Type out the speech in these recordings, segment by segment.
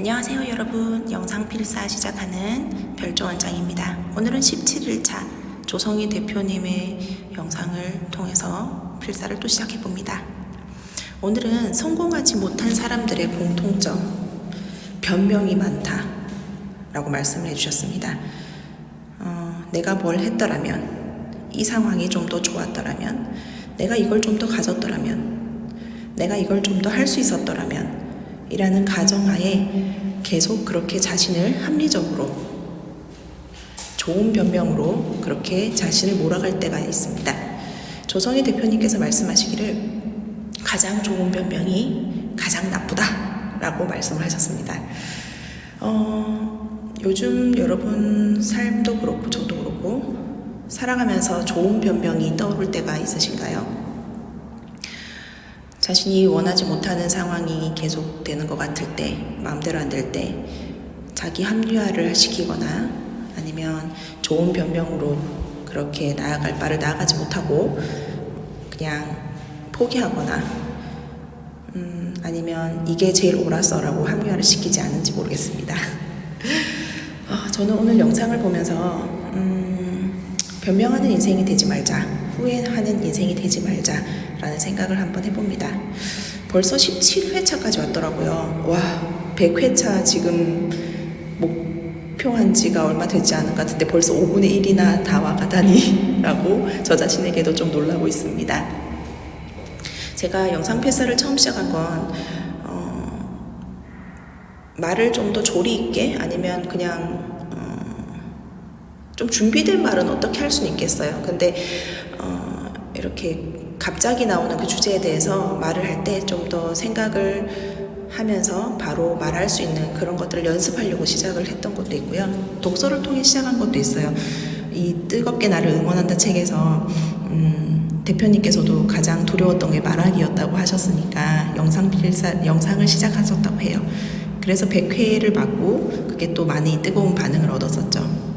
안녕하세요 여러분. 영상 필사 시작하는 별조원장입니다. 오늘은 17일차 조성희 대표님의 영상을 통해서 필사를 또 시작해 봅니다. 오늘은 성공하지 못한 사람들의 공통점 변명이 많다 라고 말씀을 해주셨습니다. 어, 내가 뭘 했더라면 이 상황이 좀 더 좋았더라면 내가 이걸 좀 더 가졌더라면 내가 이걸 좀 더 할 수 있었더라면 이라는 가정하에 계속 그렇게 자신을 합리적으로 좋은 변명으로 그렇게 자신을 몰아갈 때가 있습니다. 조성희 대표님께서 말씀하시기를 가장 좋은 변명이 가장 나쁘다 라고 말씀을 하셨습니다. 어, 요즘 여러분 삶도 그렇고 저도 그렇고 살아가면서 좋은 변명이 떠오를 때가 있으신가요? 자신이 원하지 못하는 상황이 계속되는 것 같을 때, 마음대로 안 될 때, 자기 합리화를 시키거나 아니면 좋은 변명으로 그렇게 나아갈 바를 나아가지 못하고 그냥 포기하거나 음, 아니면 이게 제일 옳았어라고 합리화를 시키지 않은지 모르겠습니다. 어, 저는 오늘 영상을 보면서 음, 변명하는 인생이 되지 말자, 후회하는 인생이 되지 말자라는 생각을 한번 해봅니다. 벌써 17회차까지 왔더라고요. 와, 100회차 지금 목표한 지가 얼마 되지 않은 것 같은데 벌써 5분의 1이나 다 와가다니 라고 저 자신에게도 좀 놀라고 있습니다. 제가 영상 필사를 처음 시작한 건 어, 말을 좀 더 조리 있게 아니면 그냥 어, 좀 준비된 말은 어떻게 할 수는 있겠어요. 근데 어, 이렇게 갑자기 나오는 그 주제에 대해서 말을 할 때 좀 더 생각을 하면서 바로 말할 수 있는 그런 것들을 연습하려고 시작을 했던 것도 있고요. 독서를 통해 시작한 것도 있어요. 이 뜨겁게 나를 응원한다 책에서 음, 대표님께서도 가장 두려웠던 게 말하기였다고 하셨으니까 영상 필사 영상을 시작하셨다고 해요. 그래서 100회를 맞고 그게 또 많이 뜨거운 반응을 얻었었죠.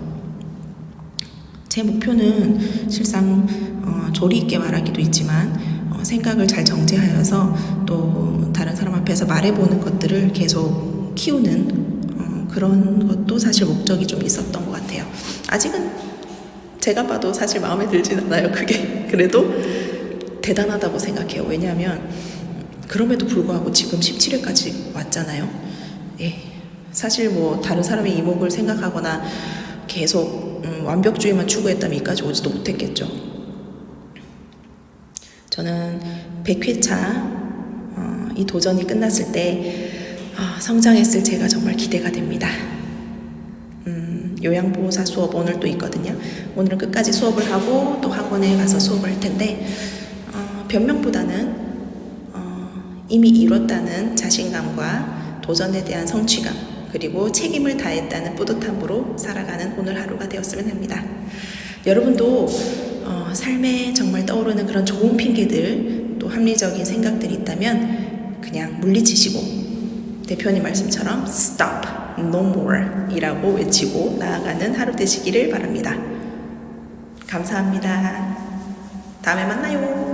제 목표는 실상 어, 조리 있게 말하기도 있지만 어, 생각을 잘 정제하여서 또 다른 사람 앞에서 말해보는 것들을 계속 키우는 어, 그런 것도 사실 목적이 좀 있었던 것 같아요. 아직은 제가 봐도 사실 마음에 들진 않아요. 그게 그래도 대단하다고 생각해요. 왜냐하면 그럼에도 불구하고 지금 17회까지 왔잖아요. 예. 사실 뭐 다른 사람의 이목을 생각하거나 계속 음, 완벽주의만 추구했다면 이까지 오지도 못했겠죠. 저는 100회차 어, 이 도전이 끝났을 때 어, 성장했을 제가 정말 기대가 됩니다. 음, 요양보호사 수업 오늘 또 있거든요. 오늘은 끝까지 수업을 하고 또 학원에 가서 수업을 할 텐데 어, 변명보다는 어, 이미 이뤘다는 자신감과 도전에 대한 성취감 그리고 책임을 다했다는 뿌듯함으로 살아가는 오늘 하루가 되었으면 합니다. 여러분도 어, 삶에 정말 떠오르는 그런 좋은 핑계들 또 합리적인 생각들이 있다면 그냥 물리치시고 대표님 말씀처럼 stop, no more 이라고 외치고 나아가는 하루 되시기를 바랍니다. 감사합니다. 다음에 만나요.